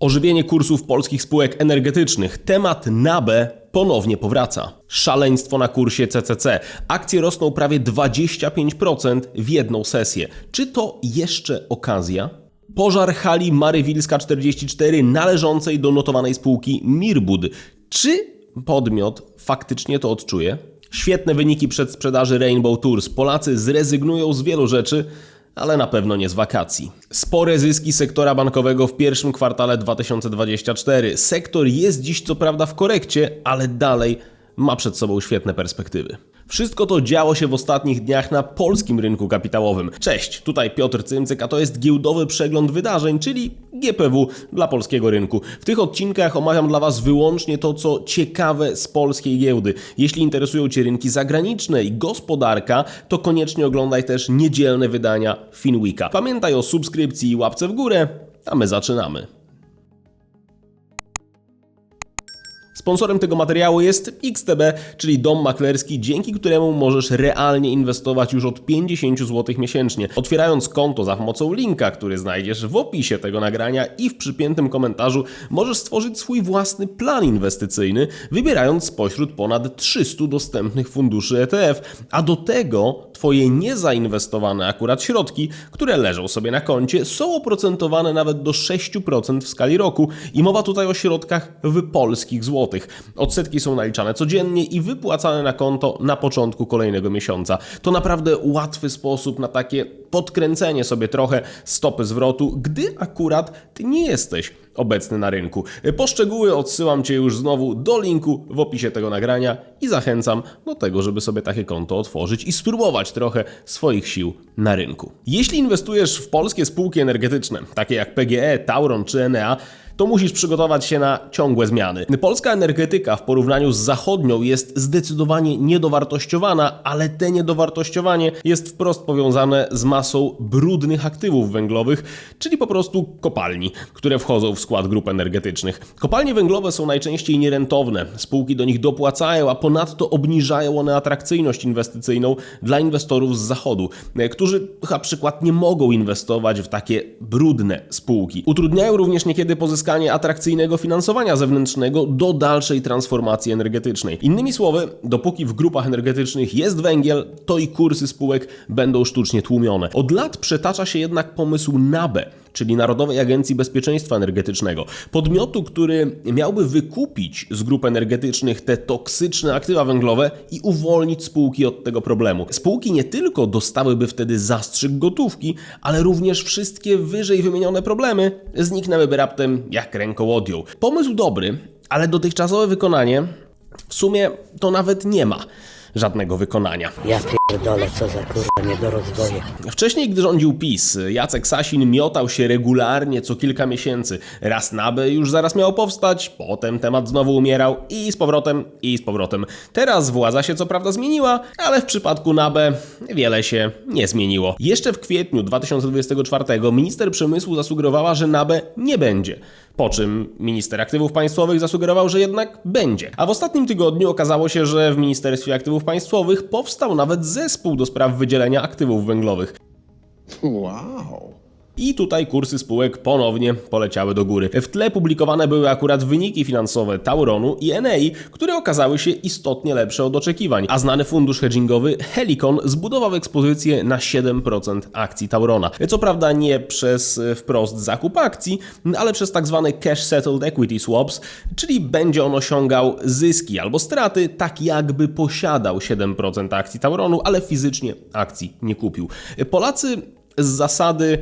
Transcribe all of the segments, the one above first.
Ożywienie kursów polskich spółek energetycznych. Temat NABE ponownie powraca. Szaleństwo na kursie CCC. Akcje rosną prawie 25% w jedną sesję. Czy to jeszcze okazja? Pożar hali Marywilska 44 należącej do notowanej spółki Mirbud. Czy podmiot faktycznie to odczuje? Świetne wyniki przedsprzedaży Rainbow Tours. Polacy zrezygnują z wielu rzeczy, ale na pewno nie z wakacji. Spore zyski sektora bankowego w pierwszym kwartale 2024. Sektor jest dziś co prawda w korekcie, ale dalej ma przed sobą świetne perspektywy. Wszystko to działo się w ostatnich dniach na polskim rynku kapitałowym. Cześć, tutaj Piotr Cymcyk, a to jest giełdowy przegląd wydarzeń, czyli GPW dla polskiego rynku. W tych odcinkach omawiam dla Was wyłącznie to, co ciekawe z polskiej giełdy. Jeśli interesują Cię rynki zagraniczne i gospodarka, to koniecznie oglądaj też niedzielne wydania Finweeka. Pamiętaj o subskrypcji i łapce w górę, a my zaczynamy. Sponsorem tego materiału jest XTB, czyli dom maklerski, dzięki któremu możesz realnie inwestować już od 50 zł miesięcznie. Otwierając konto za pomocą linka, który znajdziesz w opisie tego nagrania i w przypiętym komentarzu, możesz stworzyć swój własny plan inwestycyjny, wybierając spośród ponad 300 dostępnych funduszy ETF, a do tego Twoje niezainwestowane akurat środki, które leżą sobie na koncie, są oprocentowane nawet do 6% w skali roku i mowa tutaj o środkach w polskich złotych. Odsetki są naliczane codziennie i wypłacane na konto na początku kolejnego miesiąca. To naprawdę łatwy sposób na takie podkręcenie sobie trochę stopy zwrotu, gdy akurat Ty nie jesteś obecny na rynku. Po szczegóły odsyłam Cię już znowu do linku w opisie tego nagrania i zachęcam do tego, żeby sobie takie konto otworzyć i spróbować trochę swoich sił na rynku. Jeśli inwestujesz w polskie spółki energetyczne, takie jak PGE, Tauron czy Enea, to musisz przygotować się na ciągłe zmiany. Polska energetyka w porównaniu z zachodnią jest zdecydowanie niedowartościowana, ale te niedowartościowanie jest wprost powiązane z masą brudnych aktywów węglowych, czyli po prostu kopalni, które wchodzą w skład grup energetycznych. Kopalnie węglowe są najczęściej nierentowne, spółki do nich dopłacają, a ponadto obniżają one atrakcyjność inwestycyjną dla inwestorów z zachodu, którzy na przykład nie mogą inwestować w takie brudne spółki. Utrudniają również niekiedy pozyskanie uzyskanie atrakcyjnego finansowania zewnętrznego do dalszej transformacji energetycznej. Innymi słowy, dopóki w grupach energetycznych jest węgiel, to i kursy spółek będą sztucznie tłumione. Od lat przetacza się jednak pomysł NABE, czyli Narodowej Agencji Bezpieczeństwa Energetycznego. Podmiotu, który miałby wykupić z grup energetycznych te toksyczne aktywa węglowe i uwolnić spółki od tego problemu. Spółki nie tylko dostałyby wtedy zastrzyk gotówki, ale również wszystkie wyżej wymienione problemy zniknęłyby raptem jak ręką odjął. Pomysł dobry, ale dotychczasowe wykonanie w sumie to nawet nie ma żadnego wykonania. Ja co za kurwa. Wcześniej, gdy rządził PiS, Jacek Sasin miotał się regularnie co kilka miesięcy. Raz naby już zaraz miał powstać, potem temat znowu umierał i z powrotem, i z powrotem. Teraz władza się co prawda zmieniła, ale w przypadku NABE wiele się nie zmieniło. Jeszcze w kwietniu 2024 minister przemysłu zasugerowała, że NABE nie będzie. Po czym minister aktywów państwowych zasugerował, że jednak będzie. A w ostatnim tygodniu okazało się, że w Ministerstwie Aktywów Państwowych powstał nawet zespół do spraw wydzielenia aktywów węglowych. Wow. I tutaj kursy spółek ponownie poleciały do góry. W tle publikowane były akurat wyniki finansowe Tauronu i Enei, które okazały się istotnie lepsze od oczekiwań, a znany fundusz hedgingowy Helicon zbudował ekspozycję na 7% akcji Taurona. Co prawda nie przez wprost zakup akcji, ale przez tak zwane cash settled equity swaps, czyli będzie on osiągał zyski albo straty, tak jakby posiadał 7% akcji Tauronu, ale fizycznie akcji nie kupił. Polacy z zasady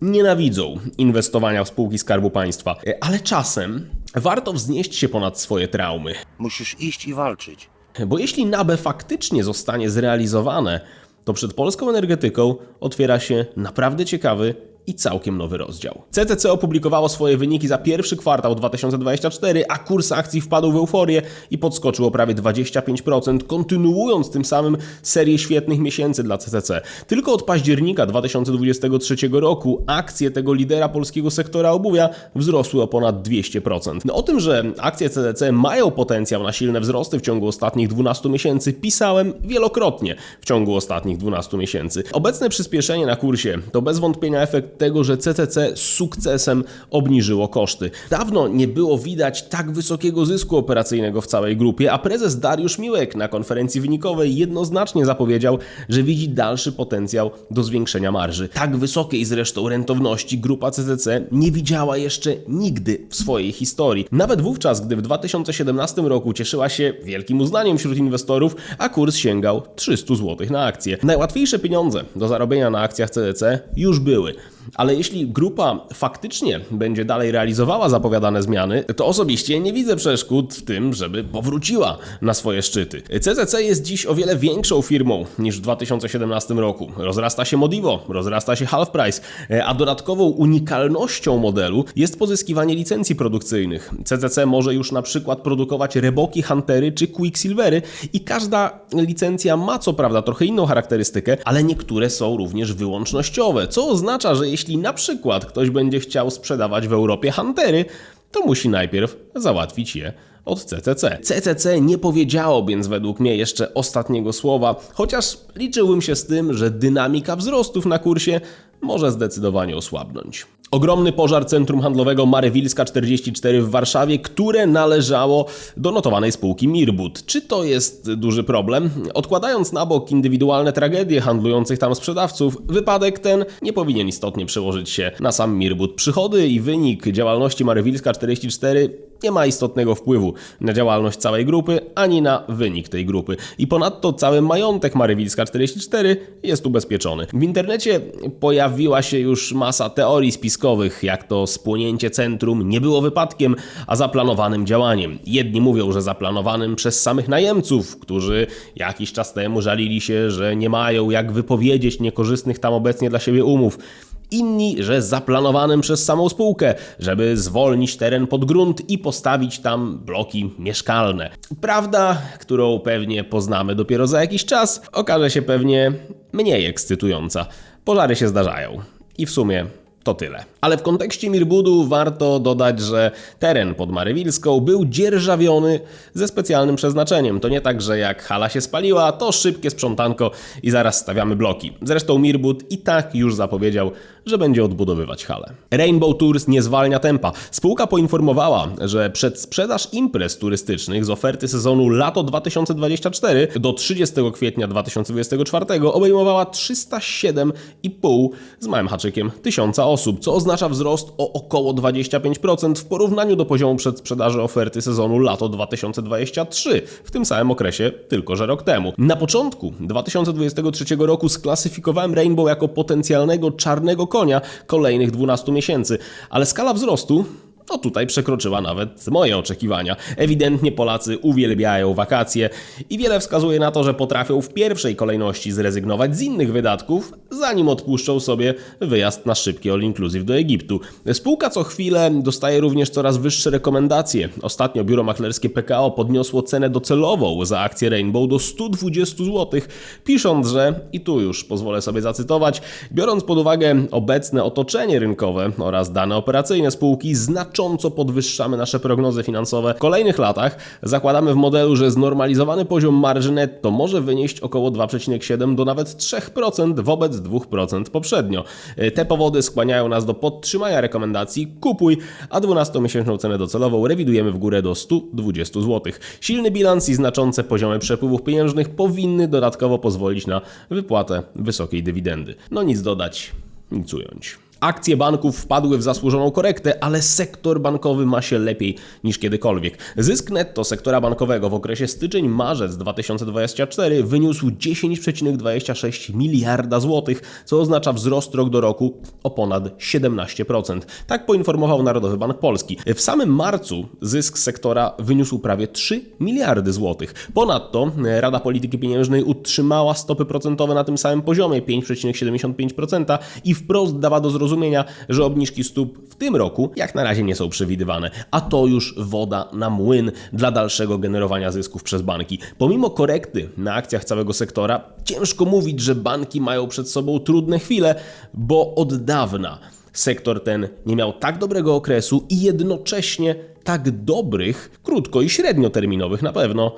nienawidzą inwestowania w spółki Skarbu Państwa, ale czasem warto wznieść się ponad swoje traumy. Musisz iść i walczyć. Bo jeśli NABE faktycznie zostanie zrealizowane, to przed polską energetyką otwiera się naprawdę ciekawy i całkiem nowy rozdział. CCC opublikowało swoje wyniki za pierwszy kwartał 2024, a kurs akcji wpadł w euforię i podskoczył o prawie 25%, kontynuując tym samym serię świetnych miesięcy dla CCC. Tylko od października 2023 roku akcje tego lidera polskiego sektora obuwia wzrosły o ponad 200%. No, o tym, że akcje CCC mają potencjał na silne wzrosty w ciągu ostatnich 12 miesięcy pisałem wielokrotnie w ciągu ostatnich 12 miesięcy. Obecne przyspieszenie na kursie to bez wątpienia efekt tego, że CCC z sukcesem obniżyło koszty. Dawno nie było widać tak wysokiego zysku operacyjnego w całej grupie, a prezes Dariusz Miłek na konferencji wynikowej jednoznacznie zapowiedział, że widzi dalszy potencjał do zwiększenia marży. Tak wysokiej zresztą rentowności grupa CCC nie widziała jeszcze nigdy w swojej historii. Nawet wówczas, gdy w 2017 roku cieszyła się wielkim uznaniem wśród inwestorów, a kurs sięgał 300 zł na akcję. Najłatwiejsze pieniądze do zarobienia na akcjach CCC już były. Ale jeśli grupa faktycznie będzie dalej realizowała zapowiadane zmiany, to osobiście nie widzę przeszkód w tym, żeby powróciła na swoje szczyty. CCC jest dziś o wiele większą firmą niż w 2017 roku. Rozrasta się Modivo, rozrasta się Half Price, a dodatkową unikalnością modelu jest pozyskiwanie licencji produkcyjnych. CCC może już na przykład produkować Reboki Huntery czy Quicksilvery i każda licencja ma co prawda trochę inną charakterystykę, ale niektóre są również wyłącznościowe, co oznacza, że jeśli na przykład ktoś będzie chciał sprzedawać w Europie Huntery, to musi najpierw załatwić je od CCC. CCC nie powiedziało więc według mnie jeszcze ostatniego słowa, chociaż liczyłbym się z tym, że dynamika wzrostów na kursie może zdecydowanie osłabnąć. Ogromny pożar centrum handlowego Marywilska 44 w Warszawie, które należało do notowanej spółki Mirbut. Czy to jest duży problem? Odkładając na bok indywidualne tragedie handlujących tam sprzedawców, wypadek ten nie powinien istotnie przełożyć się na sam Mirbut. Przychody i wynik działalności Marywilska 44 nie ma istotnego wpływu na działalność całej grupy, ani na wynik tej grupy. I ponadto cały majątek Marywilska 44 jest ubezpieczony. W internecie pojawiła się już masa teorii spiskowych, jak to spłonięcie centrum nie było wypadkiem, a zaplanowanym działaniem. Jedni mówią, że zaplanowanym przez samych najemców, którzy jakiś czas temu żalili się, że nie mają jak wypowiedzieć niekorzystnych tam obecnie dla siebie umów. Inni, że zaplanowanym przez samą spółkę, żeby zwolnić teren pod grunt i postawić tam bloki mieszkalne. Prawda, którą pewnie poznamy dopiero za jakiś czas, okaże się pewnie mniej ekscytująca. Pożary się zdarzają. I w sumie to tyle. Ale w kontekście Mirbudu warto dodać, że teren pod Marywilską był dzierżawiony ze specjalnym przeznaczeniem. To nie tak, że jak hala się spaliła, to szybkie sprzątanko i zaraz stawiamy bloki. Zresztą Mirbud i tak już zapowiedział, że będzie odbudowywać halę. Rainbow Tours nie zwalnia tempa. Spółka poinformowała, że przedsprzedaż imprez turystycznych z oferty sezonu lato 2024 do 30 kwietnia 2024 obejmowała 307,5 z małym haczykiem tysiąca osób, co oznacza wzrost o około 25% w porównaniu do poziomu przedsprzedaży oferty sezonu lato 2023 w tym samym okresie, tylko że rok temu. Na początku 2023 roku sklasyfikowałem Rainbow jako potencjalnego czarnego konia kolejnych 12 miesięcy, ale skala wzrostu no tutaj przekroczyła nawet moje oczekiwania. Ewidentnie Polacy uwielbiają wakacje i wiele wskazuje na to, że potrafią w pierwszej kolejności zrezygnować z innych wydatków, zanim odpuszczą sobie wyjazd na szybkie all inclusive do Egiptu. Spółka co chwilę dostaje również coraz wyższe rekomendacje. Ostatnio biuro maklerskie PKO podniosło cenę docelową za akcję Rainbow do 120 zł, pisząc, że i tu już pozwolę sobie zacytować, biorąc pod uwagę obecne otoczenie rynkowe oraz dane operacyjne spółki, znacząco podwyższamy nasze prognozy finansowe. W kolejnych latach zakładamy w modelu, że znormalizowany poziom marży netto może wynieść około 2,7 do nawet 3% wobec 2% poprzednio. Te powody skłaniają nas do podtrzymania rekomendacji kupuj, a 12-miesięczną cenę docelową rewidujemy w górę do 120 zł. Silny bilans i znaczące poziomy przepływów pieniężnych powinny dodatkowo pozwolić na wypłatę wysokiej dywidendy. No nic dodać, nic ująć. Akcje banków wpadły w zasłużoną korektę, ale sektor bankowy ma się lepiej niż kiedykolwiek. Zysk netto sektora bankowego w okresie styczeń-marzec 2024 wyniósł 10,26 miliarda złotych, co oznacza wzrost rok do roku o ponad 17%. Tak poinformował Narodowy Bank Polski. W samym marcu zysk sektora wyniósł prawie 3 miliardy złotych. Ponadto Rada Polityki Pieniężnej utrzymała stopy procentowe na tym samym poziomie 5,75% i wprost dała do zrozumienia, że obniżki stóp w tym roku jak na razie nie są przewidywane, a to już woda na młyn dla dalszego generowania zysków przez banki. Pomimo korekty na akcjach całego sektora, ciężko mówić, że banki mają przed sobą trudne chwile, bo od dawna sektor ten nie miał tak dobrego okresu i jednocześnie tak dobrych, krótko i średnioterminowych na pewno,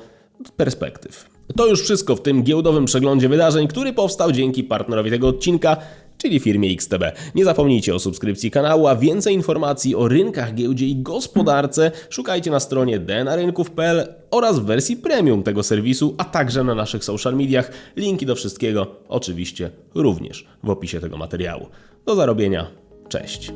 perspektyw. To już wszystko w tym giełdowym przeglądzie wydarzeń, który powstał dzięki partnerowi tego odcinka, czyli firmie XTB. Nie zapomnijcie o subskrypcji kanału, a więcej informacji o rynkach, giełdzie i gospodarce szukajcie na stronie dnarynków.pl oraz w wersji premium tego serwisu, a także na naszych social mediach. Linki do wszystkiego oczywiście również w opisie tego materiału. Do zarobienia. Cześć.